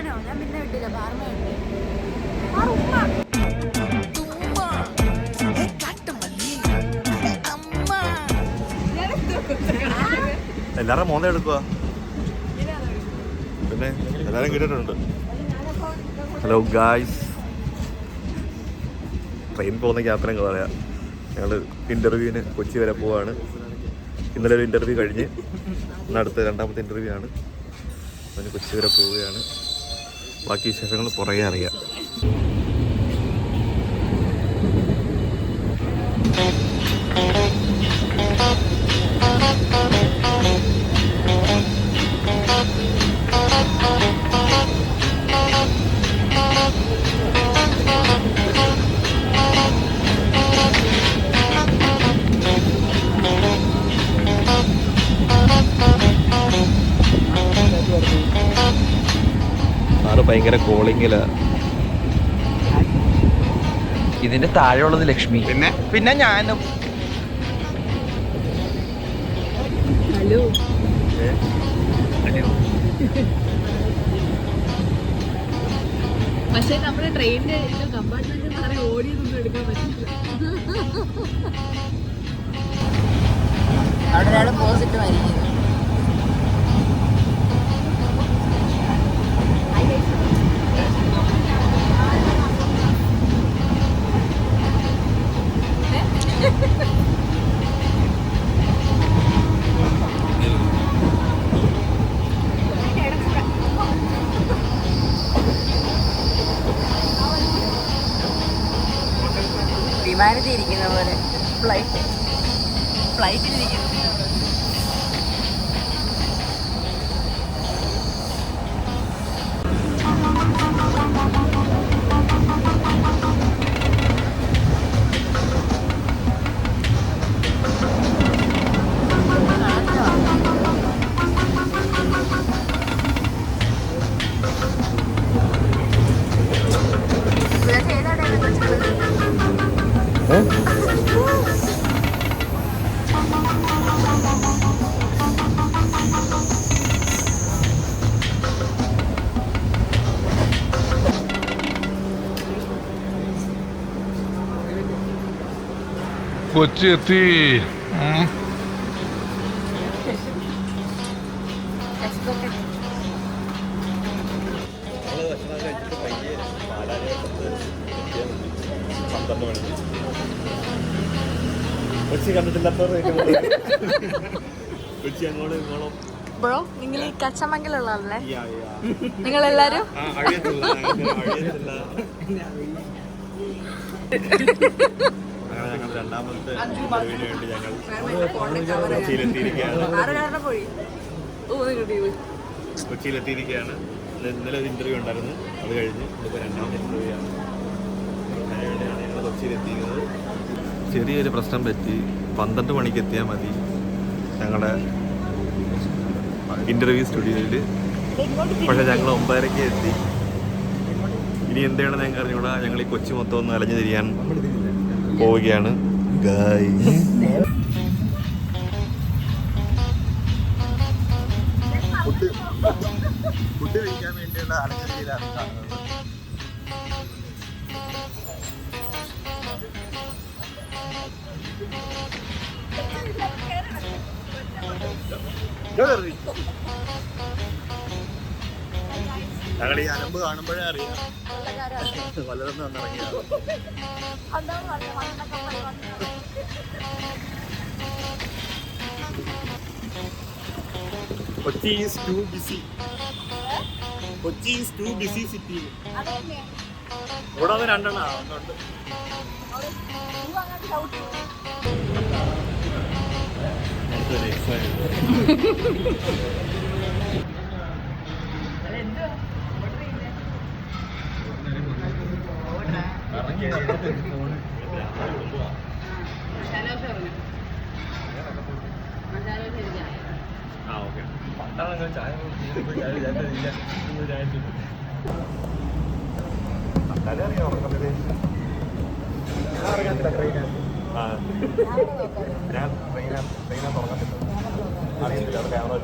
ഞാനോ ഞാൻ പിന്നെ വിട്ടില്ല പാർമ വിട്ടു. എല്ലാവരും മോന്ത എടുക്കുക പിന്നെ എല്ലാരും കേട്ടിട്ടുണ്ട്. ഹലോ ഗായ്സ് ട്രെയിൻ പോകുന്ന യാത്ര പറയാം ഞങ്ങൾ ഇന്റർവ്യൂവിന് കൊച്ചി വരെ പോവാണ്. ഇന്നലെ ഒരു ഇന്റർവ്യൂ കഴിഞ്ഞ്. ഇന്ന് അടുത്ത രണ്ടാമത്തെ ഇന്റർവ്യൂ ആണ്. അതിന് കൊച്ചി വരെ പോവുകയാണ്. ബാക്കി വിശേഷങ്ങൾ പുറകെ അറിയാം. കോളിങ്ങിലാ ഇതിന്റെ താഴെയുള്ളത് ലക്ഷ്മി. പിന്നെ? പിന്നെ ഞാനും. ഹലോ. പക്ഷെ നമ്മുടെ ട്രെയിനിന്റെ കമ്പാർട്ട്മെന്റ് ഓടി ഓടിയൊന്നും എടുക്കാൻ പറ്റില്ല. അവിടെ ഒരാൾ പോസിറ്റീവ് ആയിരിക്കും വിമാനത്തിൽ ഇരിക്കുന്ന പോലെ ഫ്ലൈറ്റ് ഫ്ലൈറ്റിൽ ഇരിക്കുന്ന കൊച്ചി എത്തി ഉം. പന്ത്രണ്ട് ബ്രോ നിങ്ങൾ ഈ കച്ചമംഗലുള്ള ആളല്ലേ യാ, യാ. നിങ്ങൾ എല്ലാരും രണ്ടാമത്തെ ഇന്റർവ്യൂവിന് വേണ്ടി ഞങ്ങൾ കൊച്ചിയിലെത്തിയിരിക്കുകയാണ്. ഇന്നലെ ഒരു ഇന്റർവ്യൂ ഉണ്ടായിരുന്നു. അത് കഴിഞ്ഞ് ഇതിപ്പോൾ രണ്ടാമത്തെ ഇന്റർവ്യൂ ആണ്. കൊച്ചിയിലെത്തിയിരിക്കുന്നത്. ചെറിയൊരു പ്രശ്നം പറ്റി. പന്ത്രണ്ട് മണിക്ക് എത്തിയാൽ മതി. ഞങ്ങളുടെ ഇന്റർവ്യൂ സ്റ്റുഡിയോയിൽ പക്ഷേ ഞങ്ങൾ ഒമ്പതരയ്ക്ക് എത്തി. ഇനി എന്താണ് ഞങ്ങൾ അറിഞ്ഞൂടാ? ഞങ്ങൾ ഈ കൊച്ചു മൊത്തം ഒന്ന് അലഞ്ഞു തിരിയാൻ പോവുകയാണ്. ഗായ്സ് ഫുഡ് ഫുഡ് കഴിക്കാൻ വേണ്ടിയുള്ള അലഞ്ഞതിലാണ് കാണുന്നത് ഞങ്ങൾ ഈ അലമ്പ് കാണുമ്പോഴേ അറിയാം. വല്ലതെന്ന് വന്നിറങ്ങിയ. Kochi is too busy. Kochi is too busy city. ഇവിടെ അത് രണ്ടെണ്ണ. excited. ആ ഓക്കെ പണ്ടാണ് ചായ ചായ ചായ കുടിച്ചു. തല അറിയാമോ ഉറക്കത്തിൽ? ആ. ഞാൻ ട്രെയിനാ ട്രെയിനാ തുറക്കത്തില്ല അറിയത്തില്ല അത് ക്യാമറ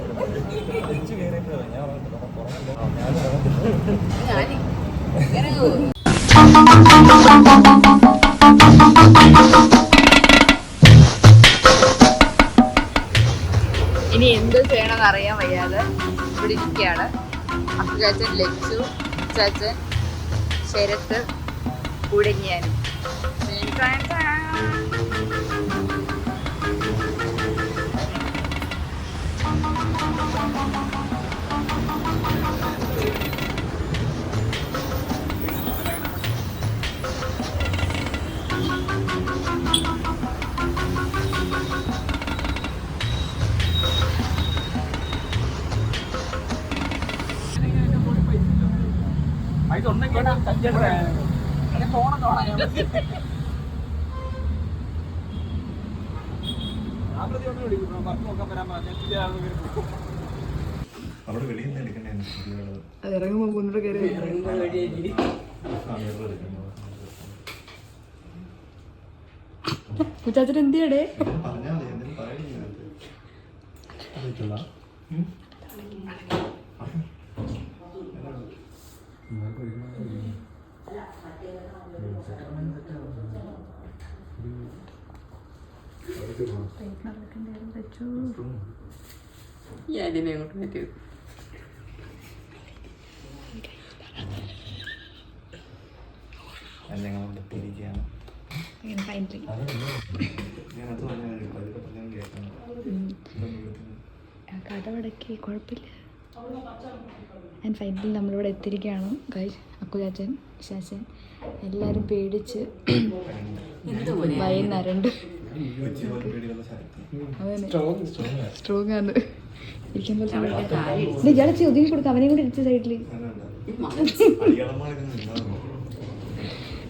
ഇനി എന്ത് ചെയ്യണമെന്ന് അറിയാൻ വയ്യാതെ ഇവിടെ ഇരിക്കുകയാണ്. അപ്പുചാച്ചൻ ലച്ചു ചാച്ചൻ ശരത്ത് കുടങ്ങിയാനും ഇതുണ്ടെങ്കിൽ ഞാൻ ഫോണൊക്കെ പറയാം അവിടെ വെളിയിൽ നിന്ന് എടുക്കണ്ടേ? ഇറങ്ങുമ്പോൾ മുന്നോട്ട് കയറി കുച്ചാച്ചൻ എന്ത് ചെയ്യടേ പറഞ്ഞാൽ ഞാനിനെ അങ്ങോട്ട് കുഴപ്പമില്ല ആൻഡ് ഫൈനലി നമ്മളിവിടെ എത്തിയിരിക്കുകയാണ് ഗൈസ് അക്കുചാച്ചൻ ശാച്ചൻ എല്ലാവരും പേടിച്ച് വൈകുന്നേരം കൊച്ചി സ്ട്രോങ് ആണ് ഇയാളെ ഒതുങ്ങി കൊടുക്കാം അവനെയും കൂടി ഇരിച്ച സൈഡിൽ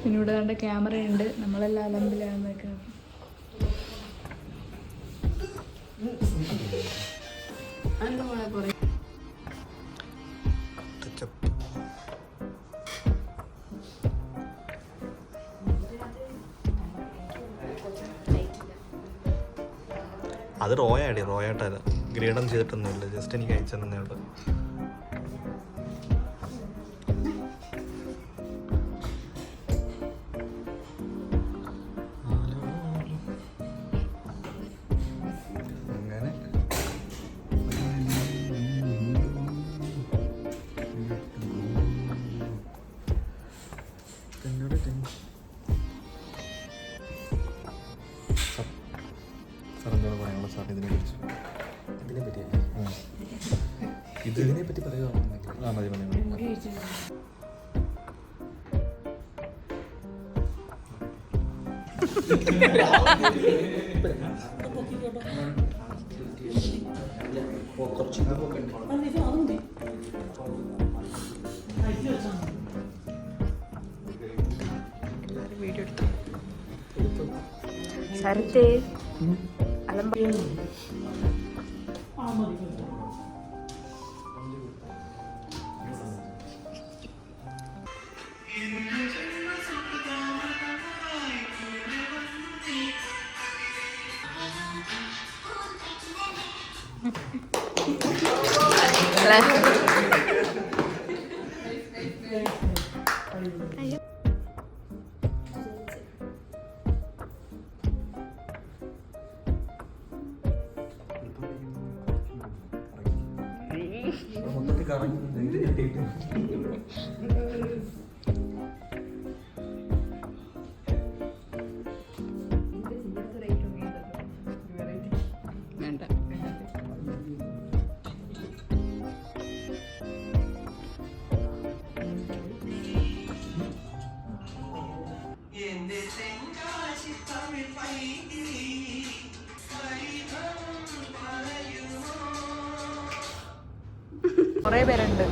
പിന്നെ ഇവിടെ കണ്ട ക്യാമറ ഉണ്ട്. നമ്മളെല്ലാം അലമ്പിലാണ് നിൽക്കുന്നത് അത് റോയാടി റോയായിട്ടല്ല ഗ്രേഡം ചെയ്തിട്ടൊന്നുമില്ല. ജസ്റ്റ് എനിക്ക് അയച്ചു ഉള്ളൂ. പറ്റി പറയുകയാണെന്നുണ്ടെങ്കിൽ ആ മതി മതി മതി. വീഡിയോ എടുത്തു ശരത്തേ അലമ്പ കുറേ പേരുണ്ട്.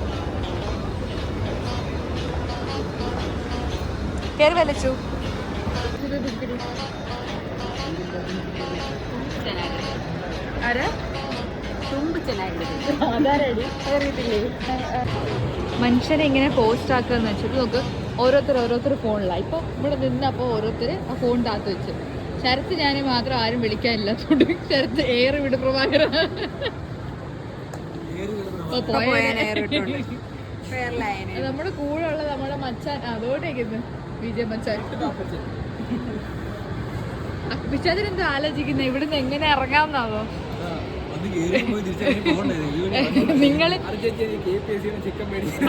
കയറി വലിച്ചു. മനുഷ്യരെ ഇങ്ങനെ പോസ്റ്റ് ആക്കുകയെന്ന് വെച്ചിട്ട് നമുക്ക് ഓരോരുത്തർ ഓരോരുത്തർ ഫോണിലാണ് ഇപ്പൊ ഇവിടെ നിന്നപ്പോൾ ഓരോരുത്തർ ആ ഫോൺ താത്ത് വെച്ച്. ശരത്ത് ഞാൻ മാത്രം ആരും വിളിക്കാനില്ലാത്തോണ്ട് ശരത്ത് ഏറെ വിട് പ്രഭാകര ഓ, എയർ അത് നമ്മുടെ കൂടെ ഉള്ള നമ്മുടെ മച്ചാൻ. അതോട്ടേക്കുന്നു വിജയ മച്ചാൻ. വിശാദിന് എന്താ ആലോചിക്കുന്നത് ഇവിടുന്ന് എങ്ങനെ ഇറങ്ങാമെന്നാവോ? നിങ്ങൾ കെ പി എസ് സിയുടെ ചിക്കൻ മേടിച്ചു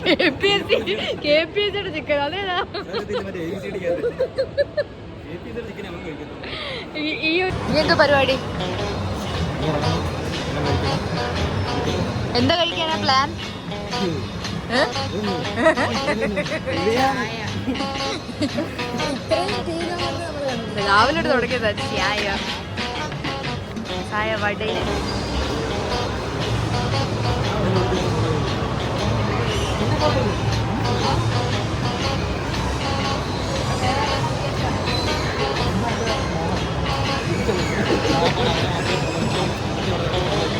K P C K P S സിയുടെ ചിക്കൻ. അതേതാ? ഈ- എന്താ പരിപാടി? എന്താ കഴിക്കാനാ പ്ലാൻ രാവിലെ തുടങ്ങിയത് ചായ. ചായ വടയിൽ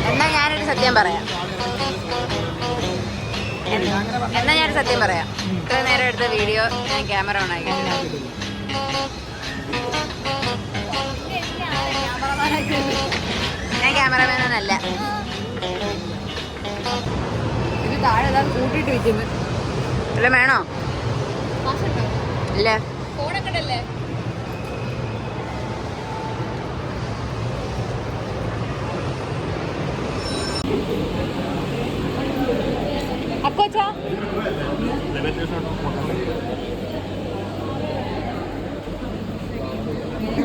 എന്നാ ഞാനൊരു സത്യം പറയാം. എന്നാ ഞാൻ സത്യം പറയാം. ഇത്ര നേരം എടുത്ത വീഡിയോ ഞാൻ ക്യാമറ ഓൺ ആക്കി. ഞാൻ അല്ല. ഇത് താഴെ കൂട്ടിട്ട് വെക്കുന്നു അല്ല വേണോ? ഇല്ല. ഫോണൊക്കെ അല്ലേ അക്കോച്ചാ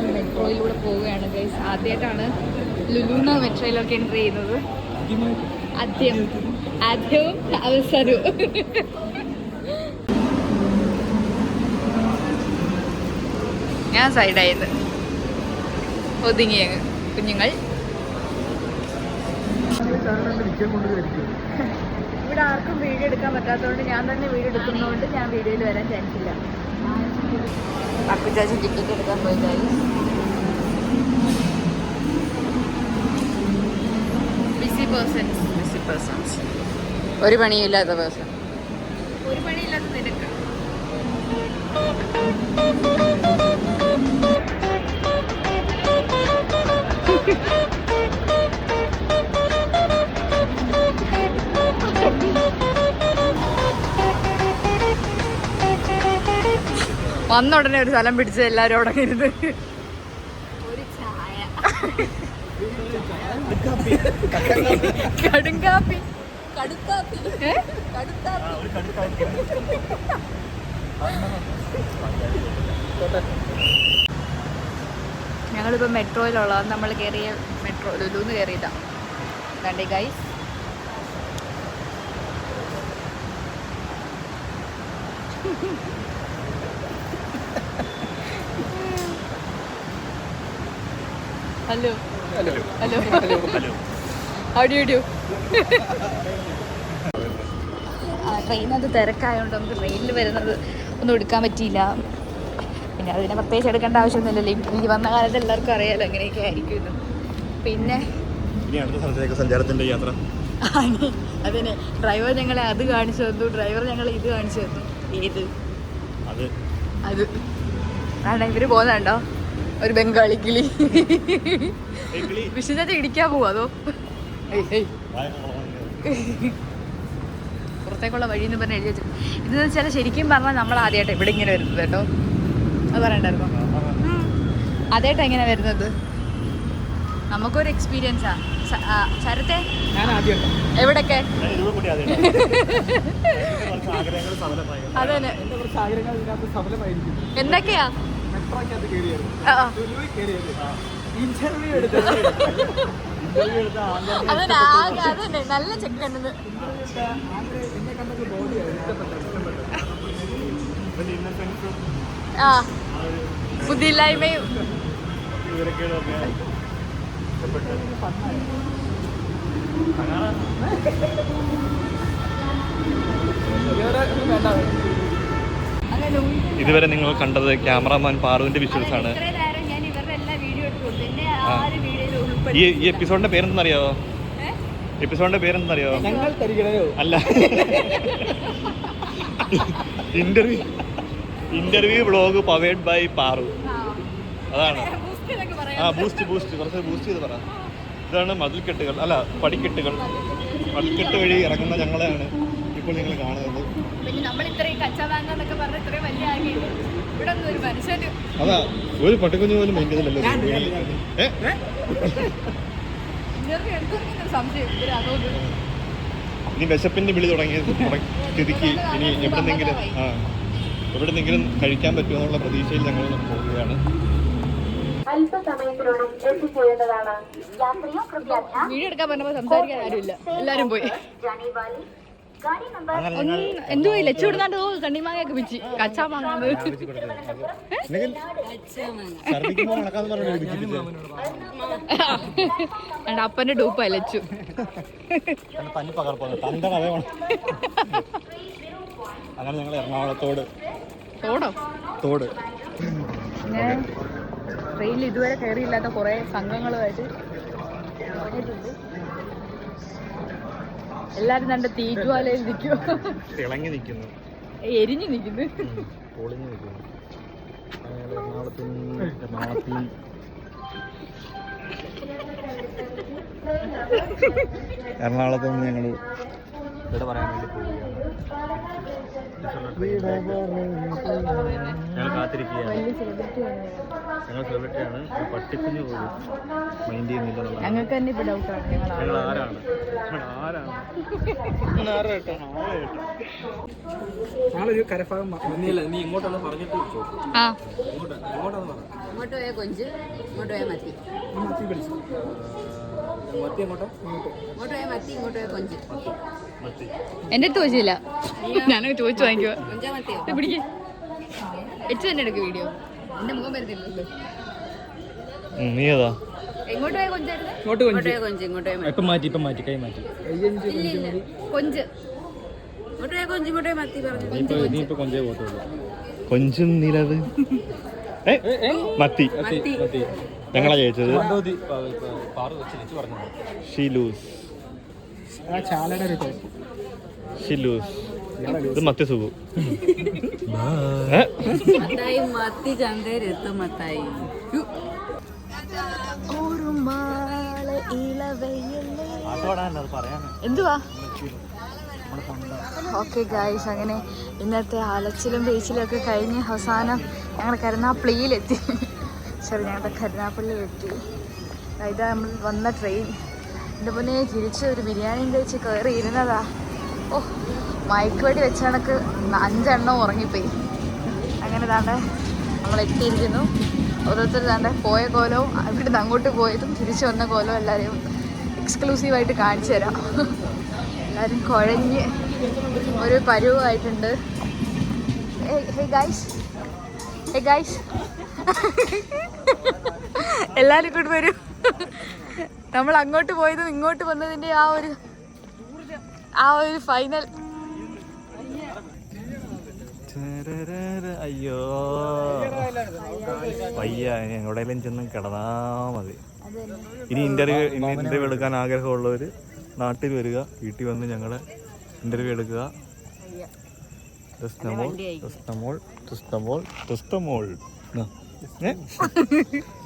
മെട്രോയിലൂടെ പോവുകയാണ് ഗൈസ് ആദ്യമായിട്ടാണ് ലുലൂന്ന് മെട്രോയിലൊക്കെ എൻട്രി ചെയ്യുന്നത്. ആദ്യം. ആദ്യവും അവസരവും ഞാൻ സൈഡായത് ഒതുങ്ങിയ കുഞ്ഞുങ്ങൾ. ഇവിടെ ആർക്കും വീഡിയോ എടുക്കാൻ പറ്റാത്തതുകൊണ്ട് ഞാൻ തന്നെ വീഡിയോ എടുക്കുന്നതുകൊണ്ട് ഞാൻ വീഡിയോയിൽ വരാൻ ചാൻസ് ഇല്ല. അക്കുചാച്ചി ടിക്കറ്റ് എടുക്കാൻ പോയി ബിസി പേഴ്സൺസ് ബിസി പേഴ്സൺസ് ഒരു പണിയില്ലാത്ത പേഴ്സൺ ഒരു പണിയില്ലാത്ത നിനക്ക്. വന്ന ഉടനെ ഒരു സ്ഥലം പിടിച്ച് എല്ലാവരും അവിടെ ഇരുന്ന്. ഒരു ചായ. കടുങ്കാപ്പി. കടുക്കാപ്പി ഏ? ഞങ്ങളിപ്പോൾ മെട്രോയിലുള്ള നമ്മൾ കയറിയ മെട്രോ ലുലുന്ന് കയറിയതാ കണ്ടേ guys hello. Hello hello how do you do ട്രെയിനത് തിരക്കായതുകൊണ്ട് നമുക്ക് ട്രെയിനിൽ വരുന്നത് ഒന്നും എടുക്കാൻ പറ്റിയില്ല. പിന്നെ അതിനെ പ്രത്യേകിച്ച് എടുക്കേണ്ട ആവശ്യമൊന്നുമില്ലല്ലോ. ഈ- വന്ന കാലത്ത് എല്ലാവർക്കും അറിയാലോ എങ്ങനെയൊക്കെ ആയിരിക്കും പിന്നെ ഇനി അടുത്ത സ്ഥലത്തേക്ക് സഞ്ചാരത്തിന്റെ യാത്ര. അതിനെ ഡ്രൈവർ ഞങ്ങളെ അത് കാണിച്ചു തന്നു. ഡ്രൈവർ ഞങ്ങളെ ഇത് കാണിച്ചു തന്നു. ഏത്? അത്. അത്. ആണ്ടാ ഇവർ പോകുന്നുണ്ടോ ഒരു ബംഗാളി കിളി. വിഷ്ണുചാച്ച ഇടിക്കാൻ പോവാ അതോ. പുറത്തേക്കുള്ള വഴി എന്ന് പറഞ്ഞ് എഴുതി വെച്ചു ഇതെന്ന് വെച്ചാൽ ശരിക്കും പറഞ്ഞാൽ നമ്മൾ ആദ്യമായിട്ട് ഇവിടെ ഇങ്ങനെ വരുന്നത് കേട്ടോ. അത് പറയണ്ടായിരുന്നോ. ഉം. എങ്ങനെ ഇങ്ങനെ വരുന്നത്. നമുക്കൊരു എക്സ്പീരിയൻസാ ശരത്തെ? എവിടൊക്കെ അതന്നെ. എന്തൊക്കെയാ? മെട്രോക്കകത്ത് ഇന്റർവ്യൂ എടുത്തത്. ഇന്റർവ്യൂ എടുത്ത അതന്നെ നല്ല ചെക്ക് ഉണ്ടെന്ന് എന്നെ കണ്ടത് ബോഡിയാണ് ആ. ബുദ്ധിയില്ലായ്മയും. വേണ്ട. ഇതുവരെ നിങ്ങൾ കണ്ടത് ക്യാമറാമാൻ പാറുവിന്റെ വിഷ്വൽസ് ആണ്. നേരം ഞാൻ ഇവരുടെ വീഡിയോ എടുത്തു കൊടുത്തു ആരും വീഡിയോയിൽ ഈ ഈ എപ്പിസോഡിന്റെ പേരെന്തെന്നറിയോ എപ്പിസോഡിന്റെ പേരെന്തെന്നറിയോ ഞങ്ങൾ തരികടയോ അല്ല. Interview interview blog powered by Paru. അതാണ്. ആ ബൂസ്റ്റ് ബൂസ്റ്റ് കുറച്ച് ബൂസ്റ്റ് ചെയ്ത് പറ. ഇതാണ് മതിൽക്കെട്ടുകൾ. അല്ല പടിക്കെട്ടുകൾ. പടിക്കെട്ട് വഴി ഇറങ്ങുന്ന ഞങ്ങളെയാണ്. ഇപ്പോൾ നിങ്ങൾ കാണുന്നത്. പിന്നെ നമ്മൾ ഇത്രയും കച്ചവാങ്ങ എന്നൊക്കെ പറഞ്ഞ് ഇത്രയും വലിയ ആകിയിട്ട് ഇവിടെ ഒന്നും ഒരു മനുഷ്യന് അതാ ഒരു പട്ടിക്കുഞ്ഞു പോലും സംശയം അതോന്ന് ഇനി വിശപ്പിന്റെ വിളി തുടങ്ങിയ തുടങ്ങി സ്ഥിതിക്ക് ഇനി എവിടെന്നെങ്കിലും ആ എവിടെന്നെങ്കിലും കഴിക്കാൻ പറ്റുമോ എന്നുള്ള പ്രതീക്ഷയിൽ ഞങ്ങൾ പോവുകയാണ്. അല്പസമയത്തിനുള്ളിൽ എത്തിച്ചേരുന്നതാണ്. യാത്രയോ ധ്യാൻ വീഡിയോ എടുക്കാൻ പറഞ്ഞപ്പോൾ സംസാരിക്കാൻ ആരുമില്ല. എല്ലാരും പോയി. എന്തോ ഇല്ല ചൂടുന്നാണ്ട് ഓ കണ്ണിമാങ്ങയൊക്കെ പിച്ചി. കച്ചാ മാങ്ങാന്ന് അണ്ട് അപ്പന്റെ ഡൂപ്പ ലച്ചു അങ്ങനെ ഞങ്ങൾ എറണാകുളത്തോട്. തോടോ? തോട്. ട്രെയിനിൽ ഇതുവരെ കയറിയില്ലാത്ത കുറെ സംഘങ്ങളുമായിട്ട് എല്ലാരും നല്ല തീറ്റുവാലയിൽ നിൽക്കും തിളങ്ങി നിൽക്കുന്നു. എരിഞ്ഞു നിൽക്കുന്നു. പൊളിഞ്ഞു നിൽക്കുന്നു. എറണാകുളത്തുനിന്ന് ഞങ്ങൾ ഇവിടെ പറയാൻ വേണ്ടി പോവുകയാണ്. ഞങ്ങൾ കാത്തിരിക്കുകയാണ്. ഞങ്ങൾ സെലിബ്രിറ്റിയാണ് പട്ടിക്കുഞ്ഞു പോലും മൈൻഡ് ചെയ്യുന്നില്ല. ഞങ്ങൾക്ക് തന്നെ ഇപ്പൊ ഡൗട്ടാണ് ഞങ്ങൾ ആരാണ്? ആരാണ്? ഞങ്ങളൊരു കരഭാഗം വന്നില്ല നീ ഇങ്ങോട്ടാണ് പറഞ്ഞിട്ട് ഇങ്ങോട്ടാണ് ആ. ഇങ്ങോട്ട് ഇങ്ങോട്ടൊന്ന് പറ. ഇങ്ങോട്ട് പോയ കൊഞ്ച് ഇങ്ങോട്ട് പോയ മത്തി. മത്തി പിടിച്ചു. എന്റെ അടുത്ത് ചോദിച്ചില്ല. ഞാനൊക്കെ ചോദിച്ചു വാങ്ങിക്കുക കൊഞ്ചാ മത്തിയോ? ഇത് പിടിക്ക്. എച്ച് തന്നെ എടുക്കും വീഡിയോ. എന്റെ മുഖം വരുന്നില്ലല്ലോ. നീ ഏതാ? ഇങ്ങോട്ട് ഇങ്ങോട്ട് കൊഞ്ച് മാറ്റി ഇപ്പം മാറ്റി കൈ മാറ്റി. ഇല്ല ഇല്ല. കൊഞ്ച്. കൊഞ്ച് നിലവ്. മത്തി. മത്തി. മത്തി. ഞങ്ങളാ ജയിച്ചത്. ഷിലൂസ് ഷിലൂസ് ഇത് മത്തി മത്തായി. ഇളവയല്ലേ എന്തുവാ? ഓക്കെ ഗായ്സ് അങ്ങനെ ഇന്നത്തെ അലച്ചിലും പേച്ചിലും ഒക്കെ കഴിഞ്ഞ് അവസാനം ഞങ്ങൾ കരുനാപ്പള്ളിയിലെത്തി ശരി ഞങ്ങളുടെ കരുനാപ്പള്ളി വെട്ടി. ഇതാ നമ്മൾ വന്ന ട്രെയിൻ എന്റെ പൊന്നെ തിരിച്ച് ഒരു ബിരിയാണിയും കഴിച്ച് കയറി ഇരുന്നതാ. ഓ മയക്കുവടി വെച്ച കണക്ക് അഞ്ചെണ്ണം ഉറങ്ങിപ്പോയി. അങ്ങനെ താണ്ടെ നമ്മൾ എത്തിയിരിക്കുന്നു. ഓരോരുത്തർ താണ്ടെ പോയ കോലവും ഇവിടുന്ന് അങ്ങോട്ട് പോയതും തിരിച്ചു വന്ന കോലവും എല്ലാവരെയും എക്സ്ക്ലൂസീവായിട്ട് കാണിച്ചു തരാം. എല്ലാവരും കുഴഞ്ഞ് ഒരു പരുവായിട്ടുണ്ട്. ഹേ ഗൈസ് ഹേ ഗൈസ് എല്ലാവരും കൂടി വരും. നമ്മൾ അങ്ങോട്ട് പോയതും ഇങ്ങോട്ട് വന്നതിന്റെ ആ ഒരു ആ ഒരു ഫൈനൽ അയ്യോ. വയ്യ എവിടെയെങ്കിലും ചെന്ന് കിടന്നാ മതി. ഇനി ഇന്റർവ്യൂ ഇനി ഇന്റർവ്യൂ എടുക്കാൻ ആഗ്രഹമുള്ളവർ നാട്ടിൽ വരിക വീട്ടിൽ വന്ന് ഞങ്ങളെ ഇന്റർവ്യൂ എടുക്കുക. ടെസ്റ്റമോൾ ടെസ്റ്റമോൾ ടെസ്റ്റമോൾ ടെസ്റ്റമോൾ ですね。